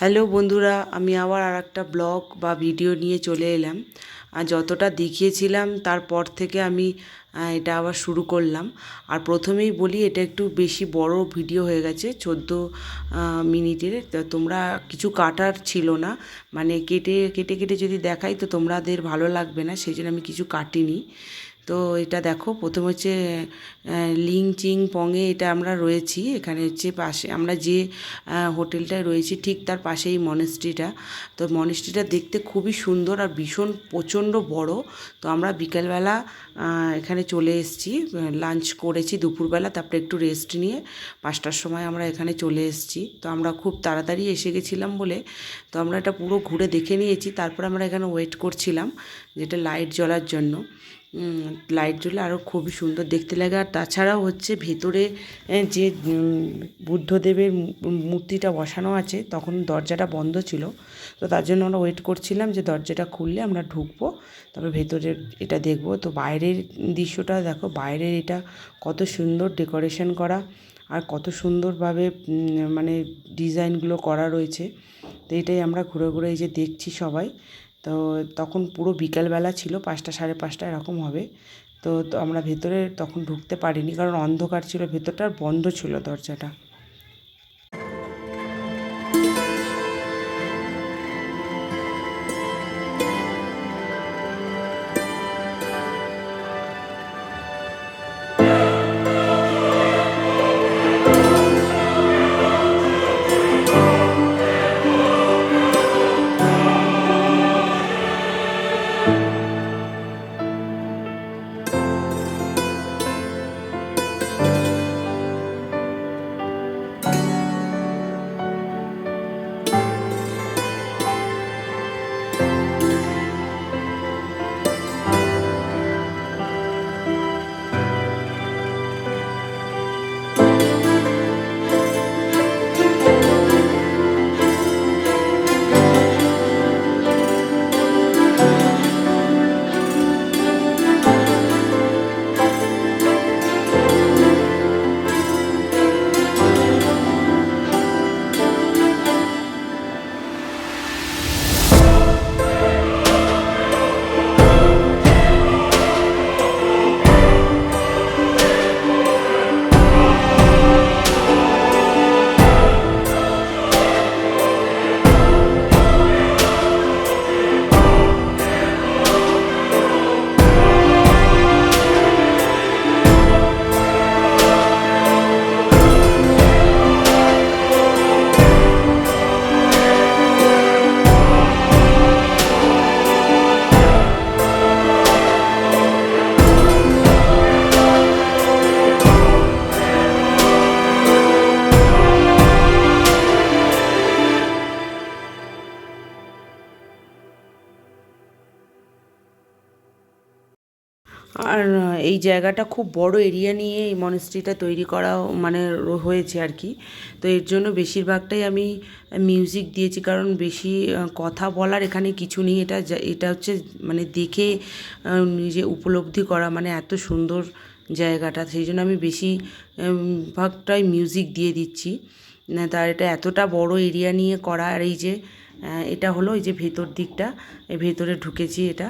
Hello বন্ধুরা, আমি আবার আর একটা ব্লগ বা ভিডিও নিয়ে চলে এলাম। আর যতটা দেখিয়েছিলাম, তারপর থেকে আমি এটা আবার শুরু করলাম। আর প্রথমেই বলি, এটা একটু বেশি বড় ভিডিও হয়ে গেছে, চোদ্দ মিনিটের। তো তোমরা কিছু কাটার ছিল না। মানে কেটে কেটে কেটে যদি দেখাই, তো তোমাদের ভালো লাগবে না, সেই জন্য আমি কিছু কাটিনি। তো এটা দেখো, প্রথম হচ্ছে লিং চিং পংয়ে এটা আমরা রয়েছি, এখানে হচ্ছে পাশে, আমরা যে হোটেলটায় রয়েছি ঠিক তার পাশেই মনেস্ট্রিটা। তো মনেস্ট্রিটা দেখতে খুবই সুন্দর আর ভীষণ প্রচণ্ড বড়। তো আমরা বিকেলবেলা এখানে চলে এসেছি, লাঞ্চ করেছি দুপুরবেলা, তারপরে একটু রেস্ট নিয়ে পাঁচটার সময় আমরা এখানে চলে এসেছি। তো আমরা খুব তাড়াতাড়ি এসে গেছিলাম বলে, তো আমরা এটা পুরো ঘুরে দেখে নিয়েছি, তারপর আমরা এখানে ওয়েট করছিলাম, যেটা লাইট জ্বলার জন্য। লাইট জ্বলে আরও খুবই সুন্দর দেখতে লাগে। আর তাছাড়াও হচ্ছে ভেতরে যে বুদ্ধদেবের মূর্তিটা বসানো আছে, তখন দরজাটা বন্ধ ছিল। তো তার জন্য আমরা ওয়েট করছিলাম যে দরজাটা খুললে আমরা ঢুকবো, তারপর ভেতরের এটা দেখব। তো বাইরের দৃশ্যটা দেখো, বাইরের এটা কত সুন্দর ডেকোরেশন করা আর কত সুন্দরভাবে মানে ডিজাইনগুলো করা রয়েছে। তো এটাই আমরা ঘুরে ঘুরে এই যে দেখছি সবাই। তো তখন পুরো বিকালবেলা ছিল, পাঁচটা সাড়ে পাঁচটা এরকম হবে। তো আমরা ভেতরে তখন ঢুকতে পারিনি, কারণ অন্ধকার ছিল, ভেতরটা বন্ধ ছিল দরজাটা। জায়গাটা খুব বড় এরিয়া নিয়ে এই মনেস্ট্রিটা তৈরি করা মানে হয়েছে আর কি। তো এর জন্য বেশিরভাগটাই আমি মিউজিক দিয়েছি, কারণ বেশি কথা বলার এখানে কিছু নেই। এটা এটা হচ্ছে মানে দেখে নিজে উপলব্ধি করা মানে এত সুন্দর জায়গাটা। সেই জন্য আমি বেশি ভাগটাই মিউজিক দিয়ে দিচ্ছি। তার এটা এতটা বড় এরিয়া নিয়ে করা আর এই যে এটা হলো এই যে ভেতর দিকটা। এই ভেতরে ঢুকেছি এটা।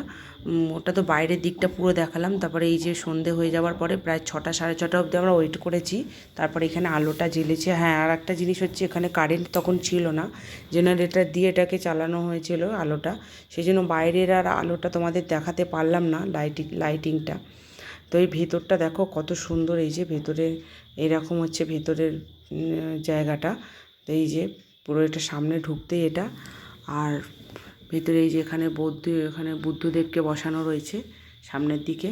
ওটা তো বাইরের দিকটা পুরো দেখালাম। তারপরে এই যে সন্ধে হয়ে যাওয়ার পরে প্রায় ছটা, সাড়ে ছটা অবধি আমরা ওয়েট করেছি। তারপরে এখানে আলোটা জ্বেলেছে। হ্যাঁ আর একটা জিনিস হচ্ছে এখানে কারেন্ট তখন ছিল না। জেনারেটার দিয়ে এটাকে চালানো হয়েছিল আলোটা। সেই জন্য বাইরের আর আলোটা তোমাদের দেখাতে পারলাম না লাইটিং লাইটিংটা তো এই ভেতরটা দেখো কত সুন্দর, এই যে ভেতরে, এরকম হচ্ছে ভেতরের জায়গাটা। তো এই যে পুরো এটা সামনে ঢুকতেই এটা। আর ভেতরে এই যে এখানে বৌদ্ধ এখানে বুদ্ধদেবকে বসানো রয়েছে সামনের দিকে।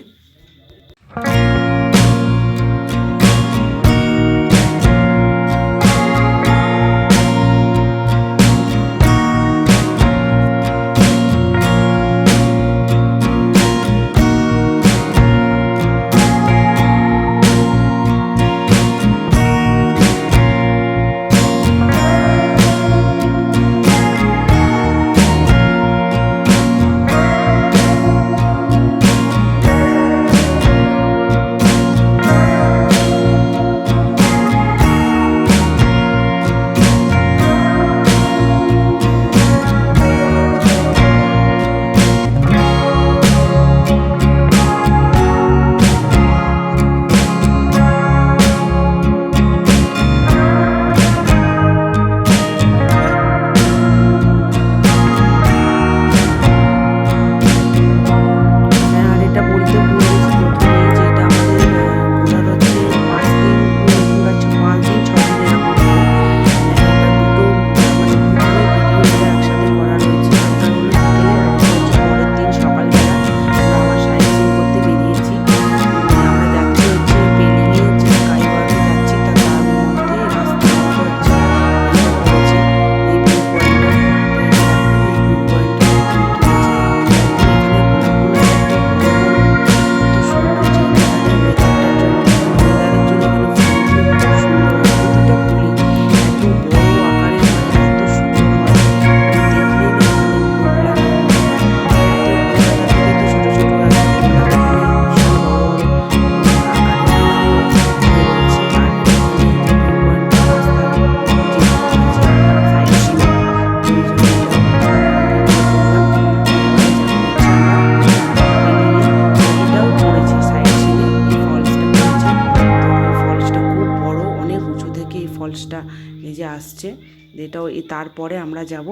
যাব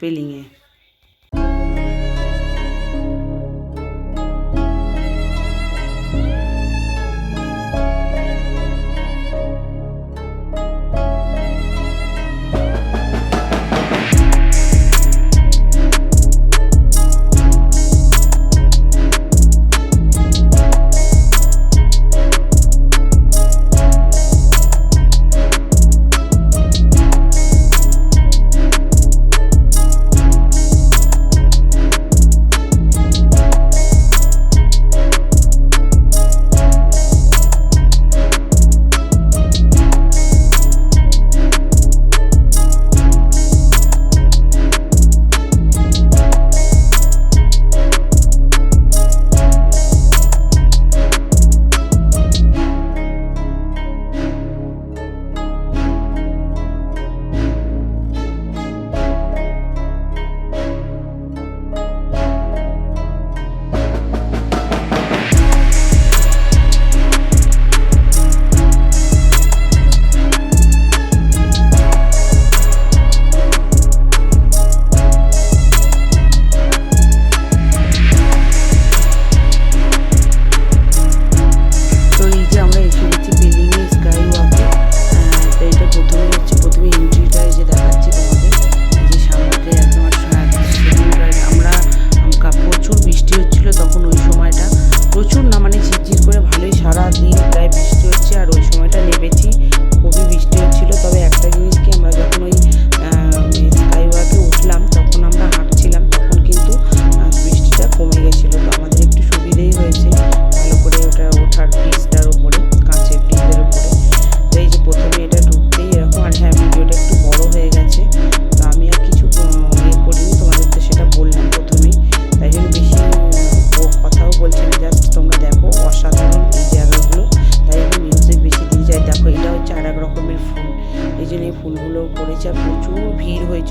পেলিংয়ে।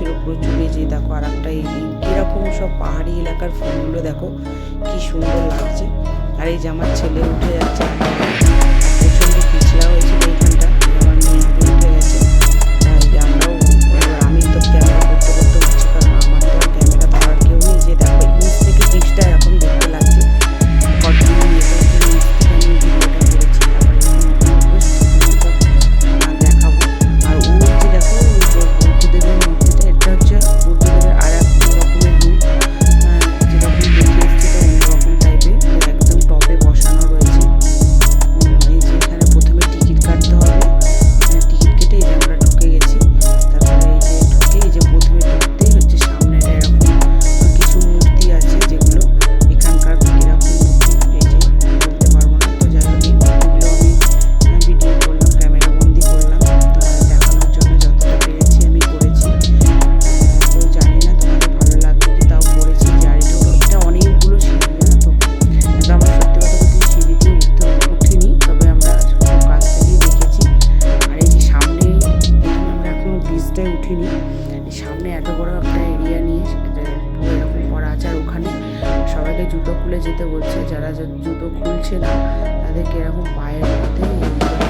হচ্ছিল উপরে চলে যেয়ে দেখো আর একটা এরকম সব পাহাড়ি এলাকার ফুলগুলো দেখো, কি সুন্দর লাগছে। আর এই যে আমার ছেলে উঠে যাচ্ছে। প্রচণ্ড পিছলা হয়েছে। তাদের জুতো খুলে যেতে বলছে যারা জুতো খুলছে না তাদেরকে এরকম পায়ের মধ্যে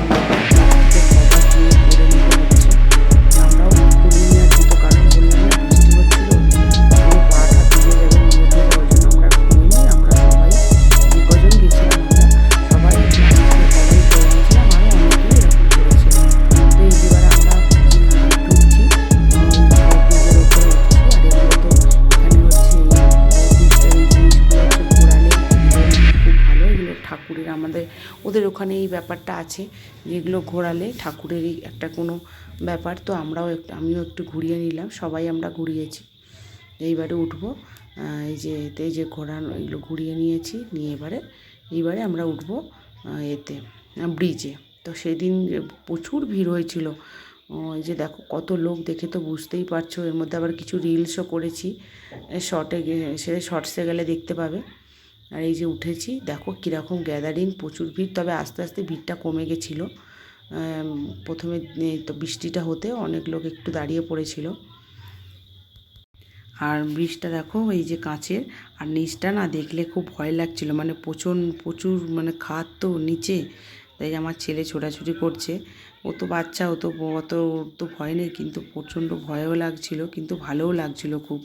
ওদের ওখানে এই ব্যাপারটা আছে, যেগুলো ঘোরালে ঠাকুরেরই একটা কোনো ব্যাপার। তো আমরাও একটু আমিও একটু ঘুরিয়ে নিলাম, সবাই আমরা ঘুরিয়েছি। এইবারে উঠবো এই যে এতে যে ঘোরানো, এগুলো ঘুরিয়ে নিয়েছি, নিয়ে এবারে, এইবারে আমরা উঠবো এতে ব্রিজে তো সেদিন প্রচুর ভিড় হয়েছিল ওই যে দেখো কত লোক দেখে তো বুঝতেই পারছ, এর মধ্যে আবার কিছু রিলসও করেছি শর্টে সে শর্টসে গেলে দেখতে পাবে। আর এই যে উঠেছি, দেখো কীরকম গ্যাদারিং প্রচুর ভিড়, তবে আস্তে আস্তে ভিড়টা কমে গেছিল। প্রথমে তো বৃষ্টিটা হতে অনেক লোক একটু দাঁড়িয়ে পড়েছিল। আর ব্রিজটা দেখো, এই যে কাঁচের, আর নিচটা না দেখলে খুব ভয় লাগছিল মানে প্রচুর প্রচুর মানে খাত তো নিচে, তাই আমার ছেলে ছোটাছুটি করছে। ও তো বাচ্চা, ও তো অত তো ভয় নেই, কিন্তু প্রচণ্ড ভয়ও লাগছিল, কিন্তু ভালোও লাগছিল খুব।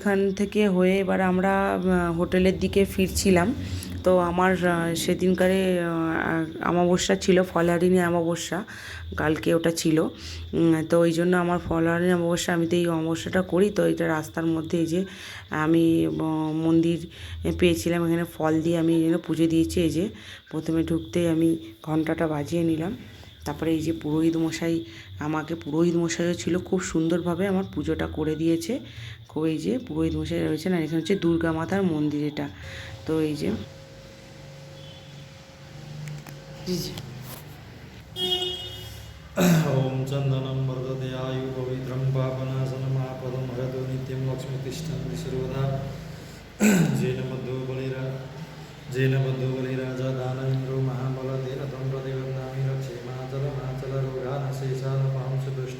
ওইখান থেকে হয়ে এবার আমরা হোটেলের দিকে ফিরছিলাম। তো আমার সেদিনকারে অমাবস্যা ছিল, ফলহারিণী অমাবস্যা, কালকে ওটা ছিল। তো ওই জন্য আমার ফলহারিণী অমাবস্যা, আমি তো এই অমাবস্যাটা করি। তো এটা রাস্তার মধ্যে এই যে আমি মন্দির পেয়েছিলাম, এখানে ফল দিয়ে আমি এই জন্য পুজো দিয়েছি। এই যে প্রথমে ঢুকতেই আমি ঘন্টাটা বাজিয়ে নিলাম। তারপরে এই যে পুরোহিত মশাই, আমাকে পুরোহিত মশাইও ছিল, খুব সুন্দরভাবে আমার পুজোটা করে দিয়েছে। খুব এই যে পুরোহিত মশাই রয়েছেন, আর এখানে হচ্ছে দুর্গা মাতার মন্দির এটা। তো এই যে ওম চন্দনম বর্ধতে আয়ু পবিত্রম পাপনাশনম আপদম হরত নিত্যম লক্ষ্মী তিষ্ঠন্তি সর্বদা জেন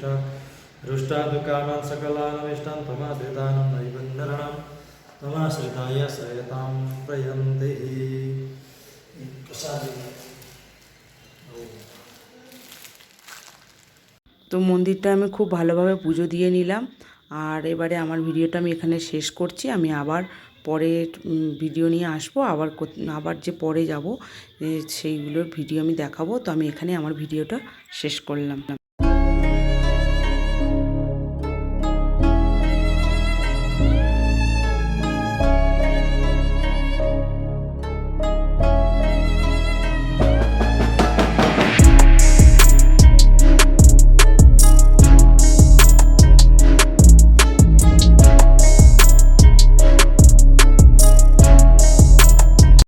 माचलमाचलरोगानशेषानपहं सुदुष्टा रुष्टा दुःखानां सकलानविष्टान् त्वमाश्रितानं नैबन्धरणं त्वमाश्रिताय सयतां प्रयन्ति प्रसादि তো মন্দিরটা আমি খুব ভালোভাবে পুজো দিয়ে নিলাম আর এবারে আমার ভিডিওটা আমি এখানে শেষ করছি আমি আবার পরে উম, ভিডিও নিয়ে আসবো আবার কোত- আবার যে পরে যাব সেইগুলোর ভিডিও আমি দেখাবো তো আমি এখানে আমার ভিডিওটা শেষ করলাম